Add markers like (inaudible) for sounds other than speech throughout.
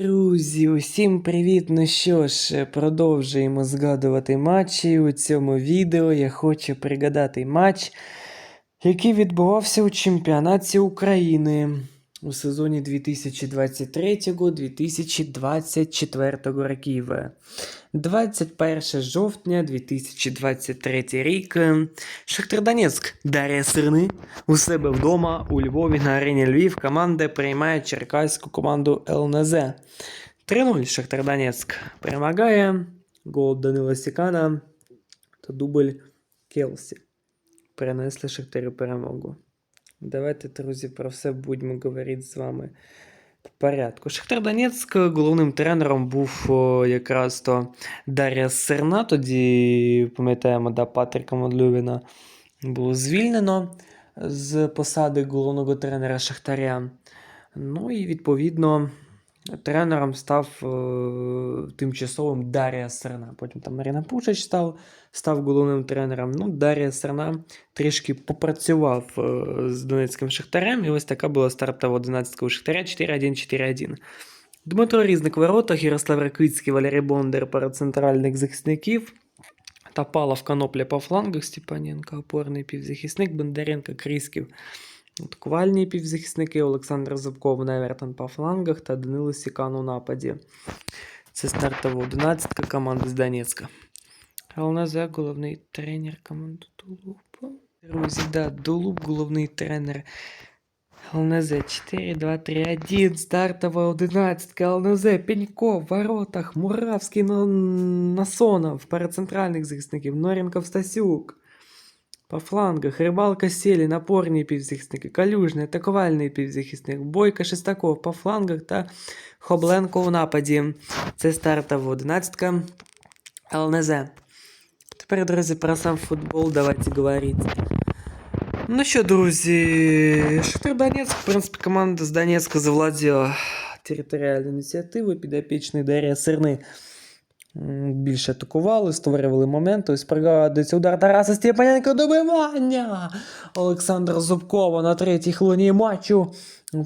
Друзі, усім привіт! Ну що ж, продовжуємо згадувати матчі. У цьому відео я хочу пригадати матч, який відбувався у чемпіонаті України у сезоні 2023-2024 років. 21 жовтня 2023 рік. Шахтар Донецьк Дар'я Сирни у себе вдома у Львові на арені Львів команда приймає черкаську команду ЛНЗ. 3-0 Шахтар Донецьк перемагає. Гол Данила Сікана та дубль Келсі. Перенесли Шахтарю перемогу. Давайте, друзі, про все будемо говорити з вами в порядку. Шахтар Донецьк головним тренером був якраз то Дар'я Серна. Тоді, пам'ятаємо, да, Патріка Мадлювіна було звільнено з посади головного тренера Шахтаря. Ну і відповідно тренером став е, тимчасовим Дар'я Серна. Потім там Марина Пушич став, став головним тренером. Ну, Дар'я Серна трішки попрацював е, з Донецьким Шахтарем, і ось така була стартова 11 у Шахтаря 4-1-4-1. Дмитро Різник в воротах, Ярослав Ракицький, Валерій Бондар пара центральних захисників. Тапалов, Конопля по флангах, Степаненко, опорний півзахисник, Бондаренко, Крісків. Атакувальні півзахисники Олександр Зубков, Невертон по флангах та Данило Сікан у нападі. Це стартова 11 команди з Донецька. ЛНЗ головний тренер команди Тулуп. Друзі, да, Дулуп головний тренер. ЛНЗ 4-2-3-1, стартова 11, ЛНЗ, Пенько, в воротах, Муравський, Но- Насонов, парацентральних захисників, Норенков, Стасюк. По флангах Рибалка Селі, напорні півзахисники, Калюжний, атакувальний півзахисник, Бойко Шестаков по флангах та Хобленко у нападі. Це стартова 11 ЛНЗ. Тепер, друзі, про сам футбол давайте говорити. Ну що, друзі, Шахтар Донецьк, в принципі, команда з Донецька завладіла територіальною ініціативою, підопічний Дар'я Сирни м, Більше атакували, створювали моменти. Ось пригадується удар Тараса Степаненко добивання. Олександра Зубкова на третій хвилині матчу.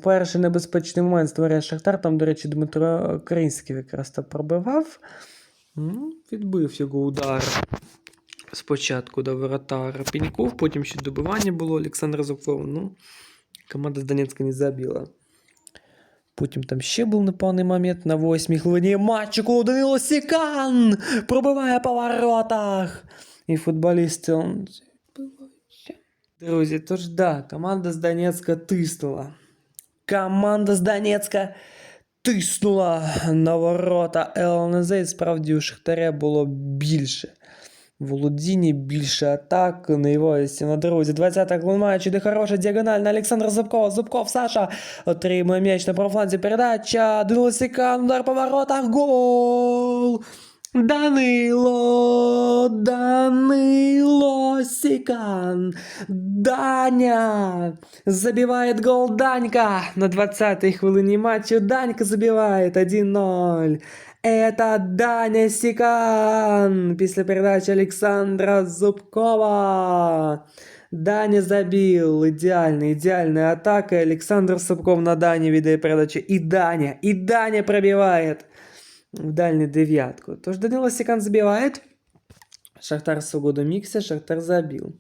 Перший небезпечний момент створює Шахтар. Там, до речі, Дмитро Кринський якраз то пробивав. Ну, відбив його удар. Спочатку до воротара Пеньков, потім ще добивання було Олександра Зубкова. Ну, команда з Донецька не забила. Потім там ще був непевний момент на восьмій хвилині матчу, коли Данило Сікан пробиває по воротах. І футболісти он. Друзі, тож да, команда з Донецька тиснула. Команда з Донецька тиснула на ворота ЛНЗ. І справді у Шахтаря було більше. Володіння, більше атак, наїваюся на дорозі. 20-та хвилин матчу, де хороша діагональ на Олександра Зубкова. Зубков, Саша отримує м'яч на профланзі. Передача. Данило Сікан, удар по воротах. Гол! Данило, Данило Сикан, Даня забивает гол Данька на 20-й хвилині матчу. Данька забивает 1-0. Это Даня Сикан після передачі Олександра Зубкова. Даня забил. Ідеальна, ідеальна атака. Олександр Зубков на Дані віддає передачу. І Даня, і Даня пробивает в дальнюю девятку. Тож Данило Сикан забивает. Шахтар свого домігся, Шахтар забив.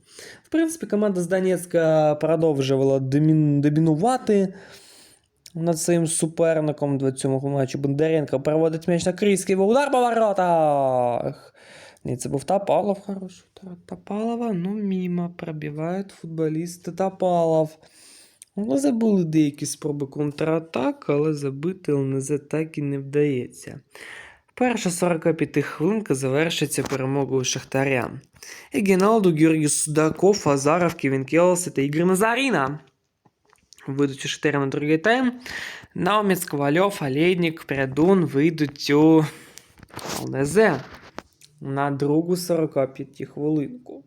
В принципі, команда з Донецька продовжувала домін... домінувати над своїм суперником в цьому матчі. Бондаренко проводить м'яч на Крійський удар по воротах. Ні, це був Тапалов хороший Тапалова. Ну, мимо пробивають футболісти Тапалов. Ну, забули деякі спроби контратак, але забити ЛНЗ так і не вдається. Перша 45 хвилинка завершиться перемогою Шахтаря. Егіналду, Георгій Судаков, Азаров, Кевін Келси та Ігор Назаріна. Вийдуть у 4 на другий тайм. Науміц, Ковальов, Олейник, Прядун вийдуть у ЛНЗ на другу 45 хвилинку.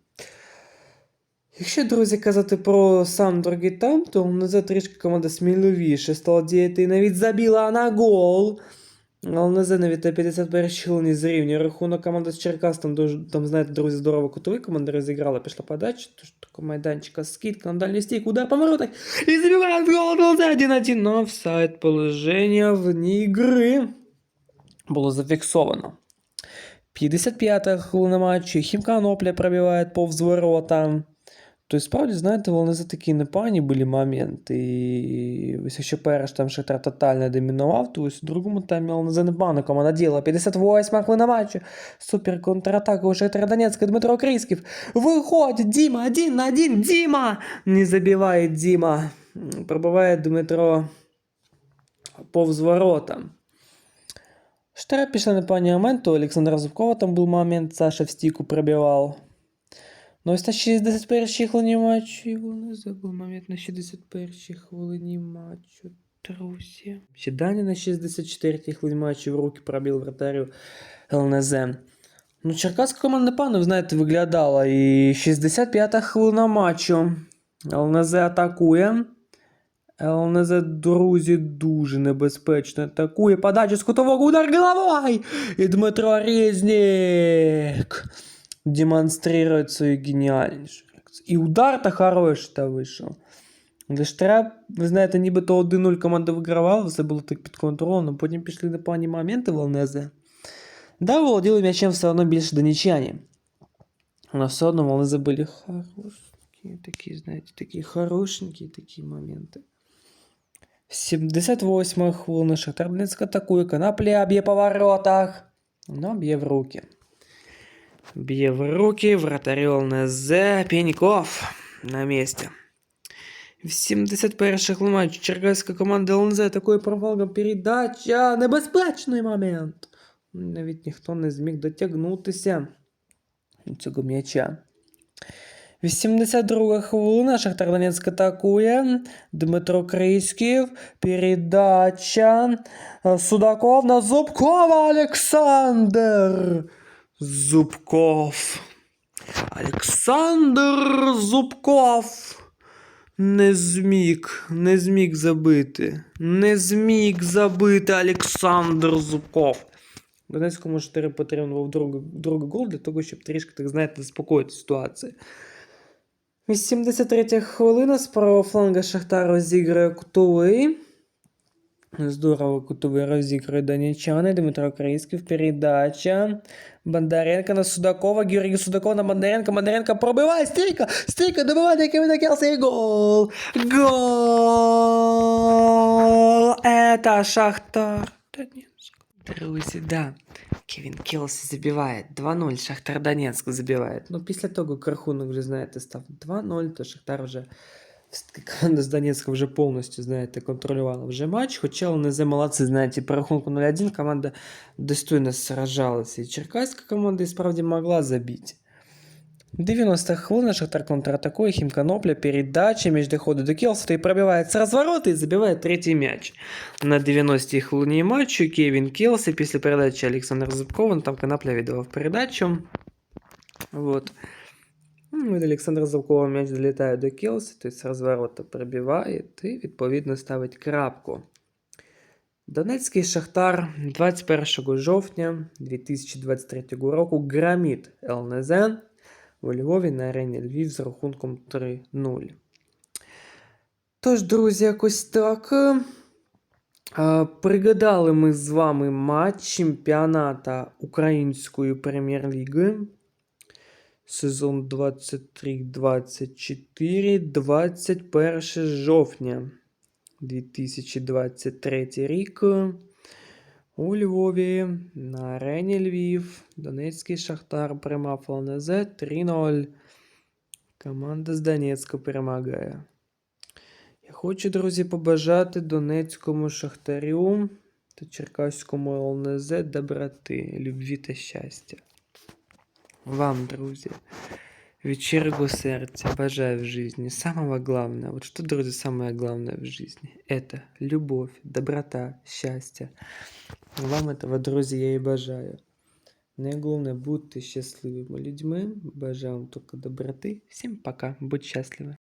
Якщо, друзі, казати про сам другий тайм, то ЛНЗ трішки команда сміливіше стала діяти і навіть забіла на гол. ЛНЗ навіть на 51 хвилині зрівнює рахунок команди з Черкас. Там, там, знаєте, друзі, здорово кутовий команда розіграла, пішла подача, тож такого майданчика, скидка на дальній стійку, удар по воротах, і забиває гол ЛНЗ 1-1, но офсайд положення вне ігри було зафіксовано. 55-та хвилина матчу, Хімка Нопля пробиває повз ворота. Тобто, справді, знаєте, вони за такі непогані були моменти. І ось якщо перш там Шахтар тотально домінував, то ось у другому таймі ЛНЗ непогано команда діла. 58 хвилина матчу. Супер контратака у Шахтара Донецька. Дмитро Крисків. Виходить, Діма, один на один, Діма! Не забиває Діма. Пробиває Дмитро повз ворота. Штара пішла непогані моменти. У Олександра Зубкова там був момент, Саша в стійку пробивав. Ну, ось на 61 хвилині матчу. Його не забув момент на 61 хвилині матчу. Друзі. Ще Дані на 64 хвилині матчу в руки пробив вратарю ЛНЗ. Ну, Черкаська команда непогано, ви знаєте, виглядала. І 65 хвилина матчу. ЛНЗ атакує. ЛНЗ, друзі, дуже небезпечно атакує. Подача з кутового удар головою. І Дмитро Резнік демонстрирует свою геніальність. І удар-то хороший та вийшов. Лиш треба, ви знаєте, нібито 1-0 команда вигравала, все було так під контролем, але потім пішли непогані моменти в ЛНЗ. Да, володіли м'ячем все одно більше донічані. Але все одно в ЛНЗ були хорошенькі, такі, знаєте, такі хорошенькі такі моменти. 78 хвилина Шахтар Донецьк атакує, Конопля б'є по воротах, но б'є в руки. Бье в руки, вратарь ЛНЗ, Пеньков на месте. В 71 хвилин матчу черкаська команда ЛНЗ такою провалом передача. Небезпечний момент. Навіть ніхто не зміг дотягнутися цього м'яча. 82 хвилина Шахтар Донецьк атакує. Дмитро Крисків. Передача. Судаков на Зубкова Олександр. Зубков. Олександр Зубков. Не зміг, не зміг забити. Не зміг забити Олександр Зубков. Донецькому 4 потрібно був другий, другий гол для того, щоб трішки, так знаєте, заспокоїти ситуацію. 83 хвилина з правого фланга Шахтар розіграє кутовий. Здорово кутовий розігрує донечани. Дмитро Крисків, передача. Бондаренко на Судакова. Георгій Судаков на Бондаренко. Бондаренко пробиває. Стійка! Стійка! Добиває Кевіна Келса і гол! Гол! Это Шахтар. Донецк. Друзі, да. Кевін Келсі забиває. 2-0. Шахтар Донецьк забиває. Ну, після того, як рахунок вже, знаєте, став 2-0, то Шахтар вже все-таки команда з Донецька (laughs) вже повністю, знаєте, контролювала вже матч. Хоча ЛНЗ молодці, знаєте, по рахунку 0-1 команда достойно сражалася. І черкаська команда і справді могла забити. 90 хвилин Шахтар контратакує, Хімканопля, передача, між доходу до Келса, і пробиває з розворота і забиває третій м'яч. На 90-й хвилині матчу Кевін Келси після передачі Олександр Зубков, там Конопля віддавав передачу. Вот. Ну, Від Олександра Зубкова м'яч залітає до Келси, тобто з розворота пробиває і відповідно ставить крапку. Донецький Шахтар 21 жовтня 2023 року громіт ЛНЗ у Львові на арені Львів з рахунком 3-0. Тож, друзі, якось так. Е, Пригадали ми з вами матч чемпіоната Української прем'єр-ліги. Сезон 23-24, 21 жовтня 2023 рік. У Львові на арені Львів. Донецький Шахтар приймав ЛНЗ 3-0. Команда з Донецька перемагає. Я хочу, друзі, побажати Донецькому Шахтарю та Черкаському ЛНЗ доброти, любві та щастя. Вам, друзі, від щирого сердца бажаю в жизни самого главного. Вот что, друзья, самое главное в жизни? Это любовь, доброта, счастье. Вам этого, друзі, я і бажаю. Найголовніше, будьте щасливими людьми. Бажаю вам тільки доброти. Всім пока, будь щасливі.